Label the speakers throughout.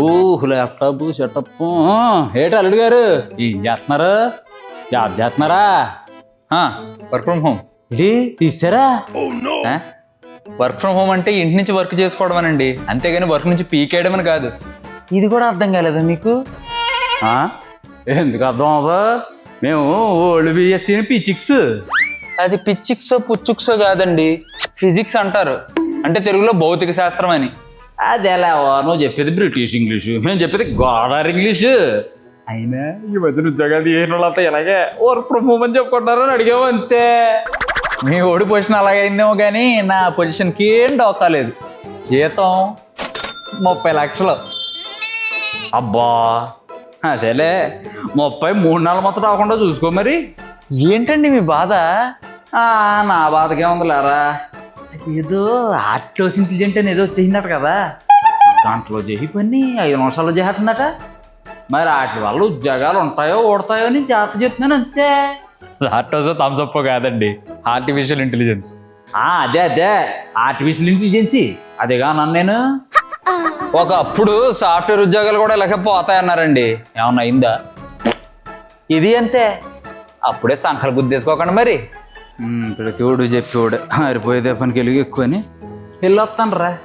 Speaker 1: ఓ laptop setup ఏటి అల్లుడు గారు? ఏం చేస్తున్నారు? జాబ్ చేస్తున్నారా?
Speaker 2: Work from home.
Speaker 1: ఇది తీసారా?
Speaker 2: వర్క్ ఫ్రమ్ హోమ్ అంటే ఇంటి నుంచి వర్క్ చేసుకోవడం అనండి అంతేగాని వర్క్ నుంచి పీకేయడం అని కాదు.
Speaker 1: ఇది కూడా అర్థం కాలేదా మీకు? ఆ? ఎందుకు అర్థం అవ్వదు మేము ఓల్డ్ బిఎస్సీ పిచిక్స్.
Speaker 2: అది పిచ్చిక్సో పుచ్చుక్సో కాదండి. ఫిజిక్స్ అంటారు. అంటే తెలుగులో భౌతిక శాస్త్రం అని.
Speaker 1: అది ఎలా నువ్వు చెప్పేది బ్రిటిష్ ఇంగ్లీష్. మేము చెప్పేది గోదావరి ఇంగ్లీష్. అయినా ఈ మధ్యన ఉద్యోగాలు ఏ వాళ్ళంతా ఎలాగే వర్క్ ఫ్రమ్ హోమ్ అని చెప్పుకుంటారు అని అడిగాము అంతే.
Speaker 2: మీ ఓడి పొజిషన్ అలాగైందేమో కానీ నా పొజిషన్కి ఏం డోకాలేదు జీతం ముప్పై లక్షలు.
Speaker 1: అబ్బా. అదేలే. ముప్పై మూడు నెలల మొత్తం రాకుండా చూసుకో మరి.
Speaker 2: ఏంటండి మీ బాధ?
Speaker 1: ఆ, నా బాధకే ఉందిలేరా ఏదో ఆర్టిలో ఇంటెలిజెంట్ అని ఏదో వచ్చేసిందట కదా. గంటలో చేసి పని ఐదు నిమిషాల్లో చేస్తుందట మరి వాటి వల్ల ఉద్యోగాలు ఉంటాయో ఓడతాయో అని జాగ్రత్త చెప్తున్నాను అంతే.
Speaker 2: లాక్టోస్ థమ్స్అప్ కాదండి. ఆర్టిఫిషియల్ ఇంటెలిజెన్స్
Speaker 1: ఆ, అదే అదే. ఆర్టిఫిషియల్ ఇంటెలిజెన్సీ అదేగా అన్నాను నేను.
Speaker 2: ఒకప్పుడు సాఫ్ట్వేర్ ఉద్యోగాలు కూడా ఇలాగే పోతాయన్నారండి. ఏమన్నా అయిందా?
Speaker 1: ఇది అంతే.
Speaker 2: అప్పుడే సంకల్ గుద్దేసుకోకండి మరి.
Speaker 1: ప్రతివాడు చెప్పేవాడు ఆరిపోయేదే పనికి వెలుగు ఎక్కువ అని వెళ్ళొస్తాను రా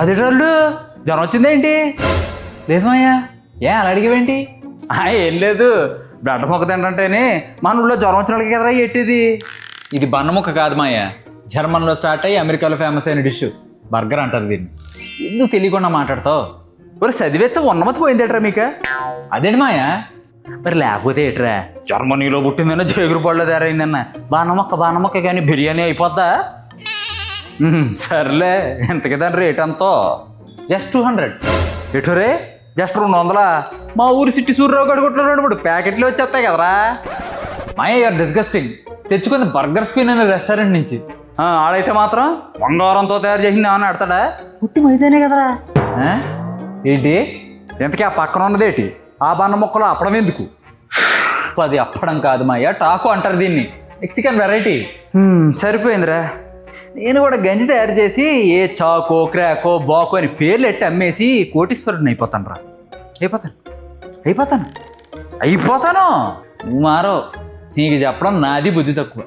Speaker 1: అది జ్వరం వచ్చిందేంటి లేదు మాయ్యా ఏ అలా అడిగేవేంటి? ఏం లేదు. బ్లడ్ మొక్క తింటుంటేనే మన ఊళ్ళో జ్వరం వచ్చిన వాళ్ళకి కదరా ఎట్టేది?
Speaker 2: ఇది బన్నముక్క కాదు మాయ జర్మన్లో స్టార్ట్ అయ్యి అమెరికాలో ఫేమస్ అయిన డిష్. బర్గర్ అంటారు దీన్ని.
Speaker 1: ఎందుకు తెలియకుండా మాట్లాడతావు? మరి చదివేస్తే ఉన్నమతి పోయిందేట్రా మీకు?
Speaker 2: అదేంటి మాయా
Speaker 1: మరి లేకపోతే ఏట్రా? జర్మనీలో పుట్టిందన్న జేగురు పళ్ళు తయారైందన్న బాణమొక్క బాణమొక్క కానీ బిర్యానీ అయిపోద్దా? సర్లే. ఎంతకి దాని రేట్ ఎంతో? జస్ట్ టూ హండ్రెడ్ ఎటు రే? జస్ట్ రెండు వందలా? మా ఊరి సిట్టి సూర్యరావు గడు కొట్టున్నాడు ఇప్పుడు ప్యాకెట్లు వచ్చేస్తాయి కదరా.
Speaker 2: మాయ యూఆర్ డిస్గస్టింగ్ తెచ్చుకుంది బర్గర్ స్క్రీన్ అనే రెస్టారెంట్ నుంచి.
Speaker 1: ఆడైతే మాత్రం బంగారంతో తయారు చేసింది ఏమన్నా ఆడతాడా? పుట్టి మైదానే కదరా? ఏంటి? ఎంతకీ ఆ పక్కన ఉన్నదేటి ఆ బాణ మొక్కలు అప్పడం ఎందుకు?
Speaker 2: అది అప్పడం కాదు మాయ. టాకో అంటారు దీన్ని. మెక్సికన్ వెరైటీ
Speaker 1: సరిపోయిందిరా. నేను కూడా గంజి తయారు చేసి ఏ చాకో క్రాకో బాకో అని పేర్లు ఎట్టి అమ్మేసి కోటీశ్వరుడిని అయిపోతాను రా అయిపోతాను. అయిపోతాను. అయిపోతాను.
Speaker 2: నువ్వు మారో నీకు చెప్పడం నాది బుద్ధి తక్కువ.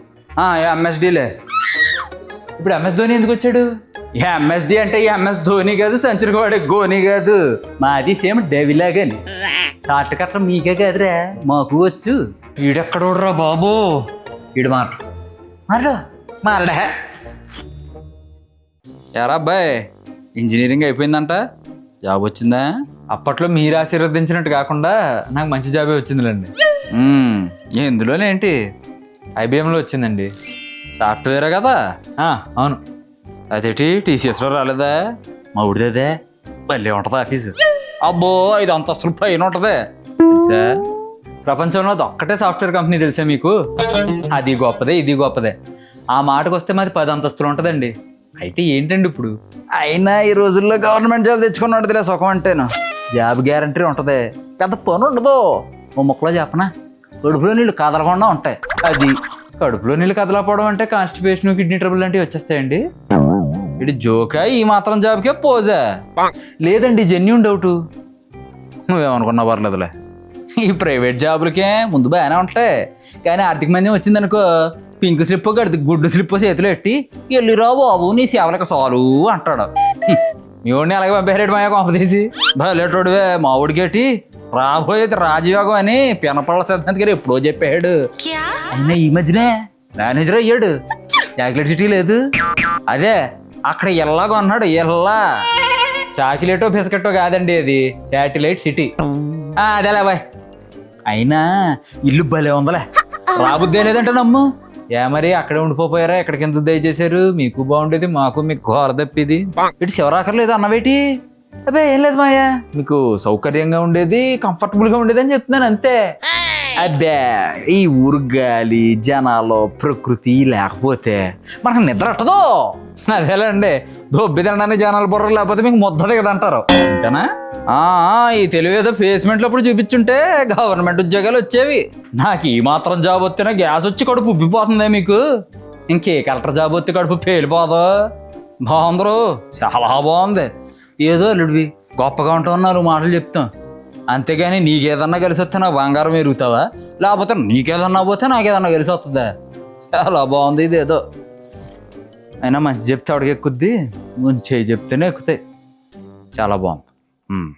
Speaker 1: ఎంఎస్డీలే
Speaker 2: ఇప్పుడు ఎంఎస్ ధోని ఎందుకు వచ్చాడు?
Speaker 1: ఎంఎస్డి అంటే ఎంఎస్ ధోని కాదు సెంచరీ వాడే గోని కాదు. మాది సేమ్ డెవిలాగని షార్ట్ కట్ల మీకే కాదురా మాకు వచ్చు.
Speaker 2: ఈడెక్కడోడ్రా బాబు? ఈడు మాట
Speaker 1: మారడు? మారడా.
Speaker 2: ఎరా అబ్బాయి ఇంజనీరింగ్ అయిపోయిందంట? జాబ్ వచ్చిందా? అప్పట్లో మీరు ఆశీర్వదించినట్టు కాకుండా నాకు మంచి జాబే వచ్చిందిలేండి.
Speaker 1: ఎందులోనేంటి
Speaker 2: ఐబిఎంలో వచ్చిందండి.
Speaker 1: సాఫ్ట్వేరే కదా?
Speaker 2: ఆ, అవును.
Speaker 1: అదేటి? టీసీఎస్లో రాలేదా? మా ఊడిదే భలే ఉంటుంది ఆఫీసు. అబ్బో ఐదు అంతస్తులు పైన ఉంటుంది.
Speaker 2: తెలుసా? ప్రపంచంలో అది ఒక్కటే సాఫ్ట్వేర్ కంపెనీ తెలుసా మీకు? అది గొప్పదే ఇది గొప్పదే. ఆ మాటకు వస్తే మాది పది అంతస్తులు ఉంటుందండి. అయితే ఏంటండి ఇప్పుడు?
Speaker 1: అయినా ఈ రోజుల్లో గవర్నమెంట్ జాబ్ తెచ్చుకున్నాడులే సుఖం అంటేను. జాబ్ గ్యారంటీ ఉంటుంది. పెద్ద పని ఉండదు ఓ ముక్కలో చెప్పనా? కడుపులో నీళ్ళు కదలకుండా ఉంటాయి. అది
Speaker 2: కడుపులో నీళ్ళు కదలపోవడం అంటే కాన్స్టిపేషన్ కిడ్నీ ట్రబుల్ లాంటివి వచ్చేస్తాయండి.
Speaker 1: ఇటు జోకా ఈ మాత్రం జాబ్కే పోజా.
Speaker 2: లేదండి జెన్యున్ డౌట్
Speaker 1: నువ్వేమనుకున్నా పర్లేదులే. ఈ ప్రైవేట్ జాబులకే ముందు బాగానే ఉంటాయి. కానీ ఆర్థిక మంది వచ్చిందనుకో పింక్ స్లిప్ గడి గుడ్డు స్లిప్ చేతిలో ఎట్టి వెళ్ళిరా బాబు నీ సేవలకు సాలు అంటాడు. మీ వాడిని అలాగే పంపేరేడు మాయ కొంపదీసి భలేటోడువే మా ఊడికేటి రాబోయేది రాజయోగం అని పినపళ్ళ సిద్ధాంత్ గారు ఎప్పుడో చెప్పాడు. అయినా ఈ మధ్యనే మేనేజర్ అయ్యాడు. చాక్లెట్ సిటీ లేదు. అదే అక్కడ ఎల్లాగా అన్నాడు ఎల్లా.
Speaker 2: చాక్లెటో బిస్కెట్టో కాదండి అది. Satellite city.
Speaker 1: ఆ, అదేలే బాయ్. అయినా ఇల్లు భలే ఉందలే. రాబుద్దే లేదంటే నమ్ము.
Speaker 2: ఏ మరి అక్కడే ఉండిపోయారా ఎక్కడికి ఎంత దయచేశారు? మీకు బాగుండేది మాకు మీకు ఘోర తప్పిది.
Speaker 1: ఇటు శివరాకర్లేదు అన్నవేటి? అబ్బే ఏం లేదు మాయా మీకు సౌకర్యంగా ఉండేది కంఫర్టబుల్గా ఉండేది అని చెప్తున్నాను అంతే. అబ్బే ఈ ఊరు గాలి జనాలు ప్రకృతి లేకపోతే మనకు నిద్ర అట్టదు.
Speaker 2: అదేలేండి దొబ్బి తినడానికి జనాలు బుర్ర లేకపోతే మీకు ముద్దది కదా అంటారు. అంతేనా?
Speaker 1: ఆ, తెలుగు ఈ తెలివేదో అప్పుడు చూపించుంటే గవర్నమెంట్ ఉద్యోగాలు వచ్చేవి. నాకు ఈ మాత్రం జాబ్ వస్తేనే గ్యాస్ వచ్చి కడుపు ఉబ్బిపోతుందే మీకు. ఇంకే కలెక్టర్ జాబ్ వస్తే కడుపు పేలిపోదు. బాగుందరు చాలా బాగుంది. ఏదో అల్లుడివి. గొప్పగా ఉంటావు నాలుగు మాటలు చెప్తాం. అంతేగాని నీకేదన్నా కలిసి వస్తే నాకు బంగారం ఎరుగుతావా? లేకపోతే నీకేదన్నా పోతే నాకేదన్నా కలిసి వస్తుందా? చాలా బాగుంది ఇది ఏదో. అయినా మంచి చెప్తే ఆవిడకి ఎక్కుద్ది మంచి చెప్తేనే ఎక్కుతాయి. చాలా బాగుంది.